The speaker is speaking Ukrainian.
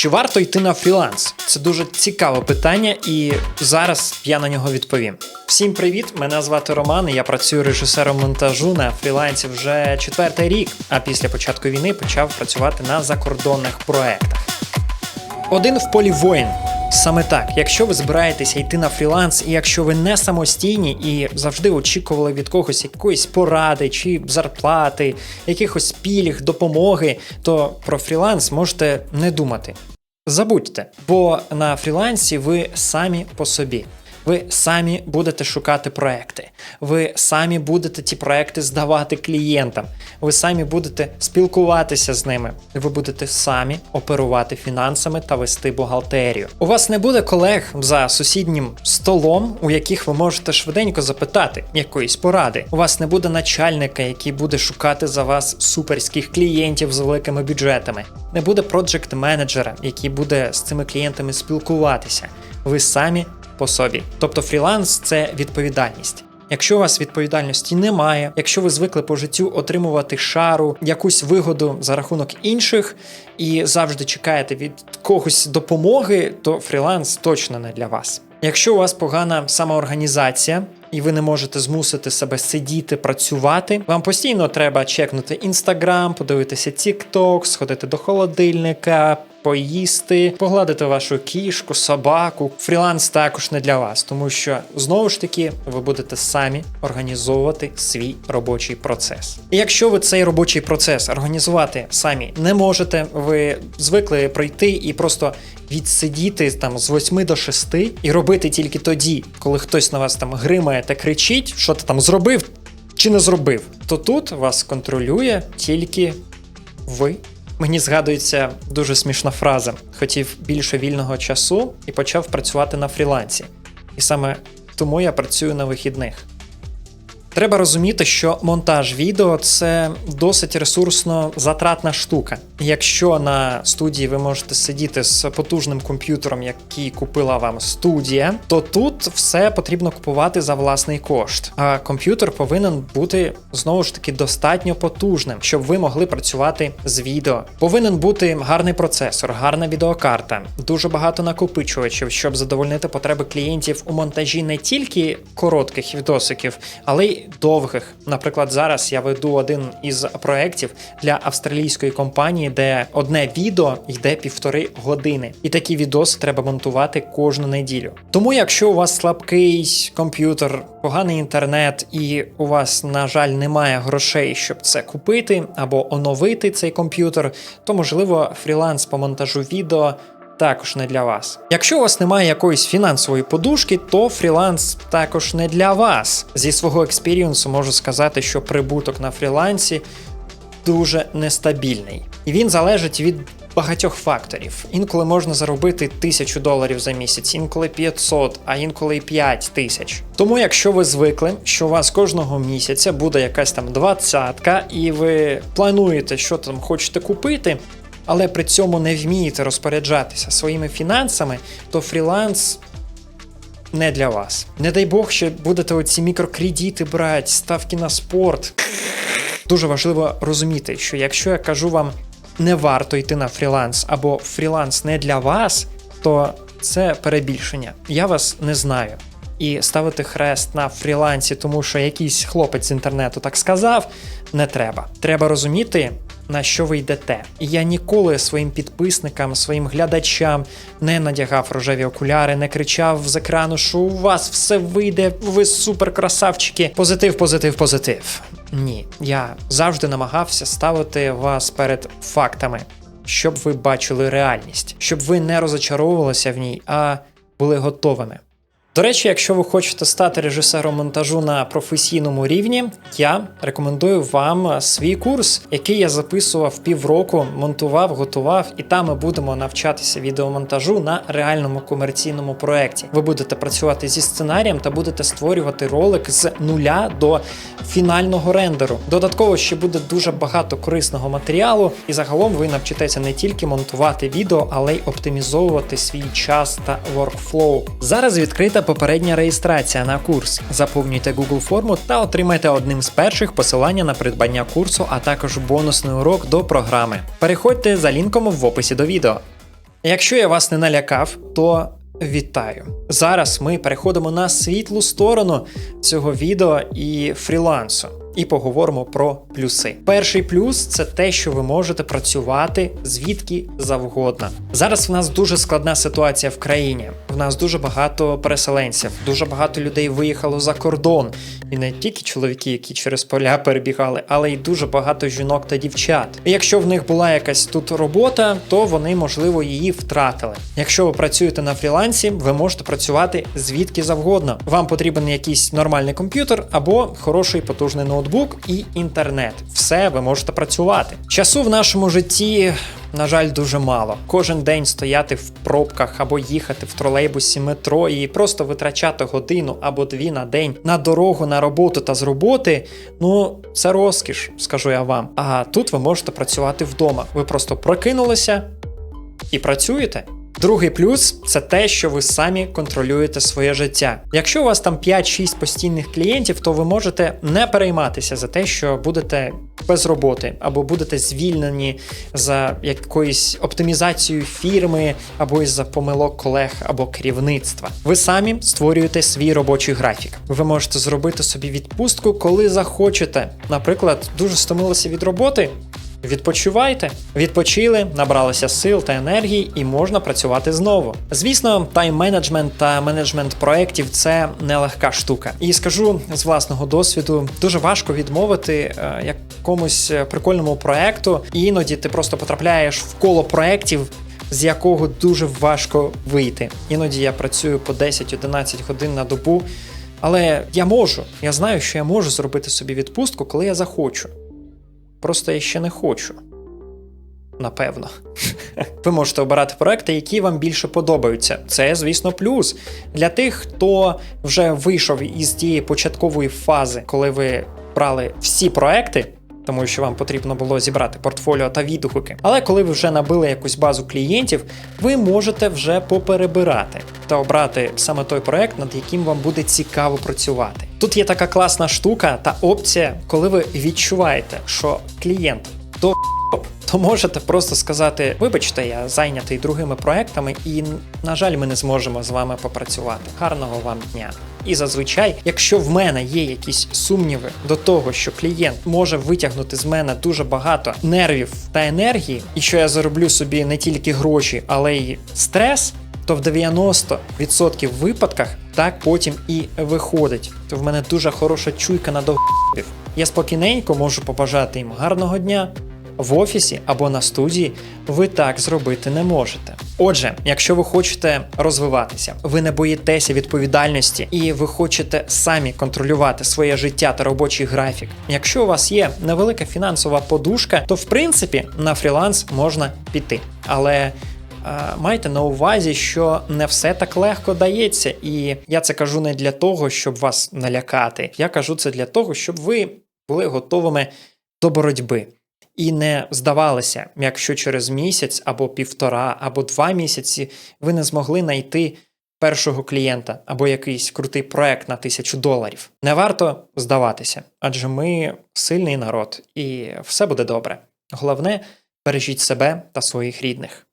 Чи варто йти на фріланс? Це дуже цікаве питання, і зараз я на нього відповім. Всім привіт! Мене звати Роман. і Я працюю режисером монтажу на фрілансі вже четвертий рік. А після початку війни почав працювати на закордонних проектах. Один в полі воїн. Саме так, якщо ви збираєтеся йти на фріланс, і якщо ви не самостійні і завжди очікували від когось якоїсь поради чи зарплати, якихось пільг, допомоги, то про фріланс можете не думати. Забудьте, бо на фрілансі ви самі по собі. Ви самі будете шукати проекти, ви самі будете ті проекти здавати клієнтам, ви самі будете спілкуватися з ними, ви будете самі оперувати фінансами та вести бухгалтерію. У вас не буде колег за сусіднім столом, у яких ви можете швиденько запитати якоїсь поради. У вас не буде начальника, який буде шукати за вас суперських клієнтів з великими бюджетами. Не буде проджект менеджера, який буде з цими клієнтами спілкуватися. Ви самі по собі. Тобто фріланс це відповідальність. Якщо у вас відповідальності немає, якщо ви звикли по життю отримувати шару, якусь вигоду за рахунок інших і завжди чекаєте від когось допомоги, то фріланс точно не для вас. Якщо у вас погана самоорганізація, і ви не можете змусити себе сидіти, працювати. Вам постійно треба чекнути інстаграм, подивитися TikTok, сходити до холодильника, поїсти, погладити вашу кішку, собаку. Фріланс також не для вас, тому що знову ж таки ви будете самі організовувати свій робочий процес. І якщо ви цей робочий процес організувати самі не можете, ви звикли прийти і просто відсидіти там з 8 до 6 і робити тільки тоді, коли хтось на вас там гримає та кричить, що ти там зробив чи не зробив, то тут вас контролює тільки ви. Мені згадується дуже смішна фраза: хотів більше вільного часу і почав працювати на фрілансі. І саме тому я працюю на вихідних. Треба розуміти, що монтаж відео це досить ресурсно затратна штука. Якщо на студії ви можете сидіти з потужним комп'ютером, який купила вам студія, то тут все потрібно купувати за власний кошт. А комп'ютер повинен бути знову ж таки достатньо потужним, щоб ви могли працювати з відео. Повинен бути гарний процесор, гарна відеокарта, дуже багато накопичувачів, щоб задовольнити потреби клієнтів у монтажі не тільки коротких відосиків, але й довгих. Наприклад, зараз я веду один із проєктів для австралійської компанії, де одне відео йде півтори години, і такі відоси треба монтувати кожну неділю. Тому, якщо у вас слабкий комп'ютер, поганий інтернет, і у вас, на жаль, немає грошей, щоб це купити або оновити цей комп'ютер, то можливо фріланс по монтажу відео також не для вас. Якщо у вас немає якоїсь фінансової подушки, то фріланс також не для вас. Зі свого експірієнсу можу сказати, що прибуток на фрілансі дуже нестабільний, і він залежить від. Багатьох факторів. Інколи можна заробити тисячу доларів за місяць, інколи 500, а інколи й 5 тисяч. Тому, якщо ви звикли, що у вас кожного місяця буде якась там двадцятка, і ви плануєте, що там хочете купити, але при цьому не вмієте розпоряджатися своїми фінансами, то фріланс. Не для вас. Не дай Бог, що будете оці мікрокредити брати, ставки на спорт. Дуже важливо розуміти, що якщо я кажу вам не варто йти на фріланс або фріланс не для вас, то це перебільшення. Я вас не знаю. І ставити хрест на фрілансі, тому що якийсь хлопець з інтернету так сказав, не треба. Треба розуміти, на що ви йдете. І я ніколи своїм підписникам, своїм глядачам не надягав рожеві окуляри, не кричав з екрану, що у вас все вийде, ви супер красавчики. Позитив, позитив, позитив. Ні, я завжди намагався ставити вас перед фактами, щоб ви бачили реальність, щоб ви не розочаровувалися в ній, а були готовими. До речі, якщо ви хочете стати режисером монтажу на професійному рівні, я рекомендую вам свій курс, який я записував півроку, монтував, готував, і там ми будемо навчатися відеомонтажу на реальному комерційному проєкті. Ви будете працювати зі сценарієм та будете створювати ролик з нуля до фінального рендеру. Додатково ще буде дуже багато корисного матеріалу, і загалом ви навчитеся не тільки монтувати відео, але й оптимізовувати свій час та workflow. Зараз відкрита попередня реєстрація на курс. Заповнюйте Google форму та отримайте одним з перших посилання на придбання курсу, а також бонусний урок до програми. Переходьте за лінком в описі до відео. Якщо я вас не налякав, то вітаю. Зараз ми переходимо на світлу сторону цього відео і фрілансу. І поговоримо про плюси. Перший плюс це те, що ви можете працювати звідки завгодно. Зараз в нас дуже складна ситуація в країні. В нас дуже багато переселенців, дуже багато людей виїхало за кордон. І не тільки чоловіки, які через поля перебігали, але й дуже багато жінок та дівчат. І якщо в них була якась тут робота, то вони можливо її втратили. Якщо ви працюєте на фрілансі, ви можете працювати звідки завгодно. Вам потрібен якийсь нормальний комп'ютер або хороший потужний ноутбук і інтернет. Все ви можете працювати. Часу в нашому житті. На жаль, дуже мало. Кожен день стояти в пробках або їхати в тролейбусі метро і просто витрачати годину або дві на день на дорогу, на роботу та з роботи. Ну, це розкіш, скажу я вам. А тут ви можете працювати вдома. Ви просто прокинулися і працюєте. Другий плюс це те, що ви самі контролюєте своє життя. Якщо у вас там 5-6 постійних клієнтів, то ви можете не перейматися за те, що будете без роботи, або будете звільнені за якоюсь оптимізацією фірми, або із-за помилок колег або керівництва. Ви самі створюєте свій робочий графік. Ви можете зробити собі відпустку, коли захочете. Наприклад, дуже стомилися від роботи. Відпочивайте, відпочили, набралися сил та енергії, і можна працювати знову. Звісно, тайм-менеджмент та менеджмент проєктів це нелегка штука. І скажу з власного досвіду, дуже важко відмовити е, якомусь прикольному проекту, і іноді ти просто потрапляєш в коло проєктів, з якого дуже важко вийти. Іноді я працюю по 10-11 годин на добу. Але я можу, я знаю, що я можу зробити собі відпустку, коли я захочу. Просто я ще не хочу. Напевно. Ви можете обирати проекти, які вам більше подобаються. Це, звісно, плюс. Для тих, хто вже вийшов із тієї початкової фази, коли ви брали всі проекти. Тому що вам потрібно було зібрати портфоліо та відгуки. Але коли ви вже набили якусь базу клієнтів, ви можете вже поперебирати та обрати саме той проект, над яким вам буде цікаво працювати. Тут є така класна штука та опція, коли ви відчуваєте, що клієнт до то можете просто сказати: вибачте, я зайнятий другими проектами, і, на жаль, ми не зможемо з вами попрацювати. Гарного вам дня! І зазвичай, якщо в мене є якісь сумніви до того, що клієнт може витягнути з мене дуже багато нервів та енергії, і що я зароблю собі не тільки гроші, але й стрес. То в 90% випадках так потім і виходить. То в мене дуже хороша чуйка на довгів. Я спокійненько можу побажати їм гарного дня. В офісі або на студії ви так зробити не можете. Отже, якщо ви хочете розвиватися, ви не боїтеся відповідальності і ви хочете самі контролювати своє життя та робочий графік. Якщо у вас є невелика фінансова подушка, то в принципі на фріланс можна піти. Але Майте на увазі, що не все так легко дається, і я це кажу не для того, щоб вас налякати. Я кажу це для того, щоб ви були готовими до боротьби і не здавалися, якщо через місяць або півтора, або два місяці ви не змогли знайти першого клієнта або якийсь крутий проект на тисячу доларів. Не варто здаватися, адже ми сильний народ, і все буде добре. Головне, бережіть себе та своїх рідних.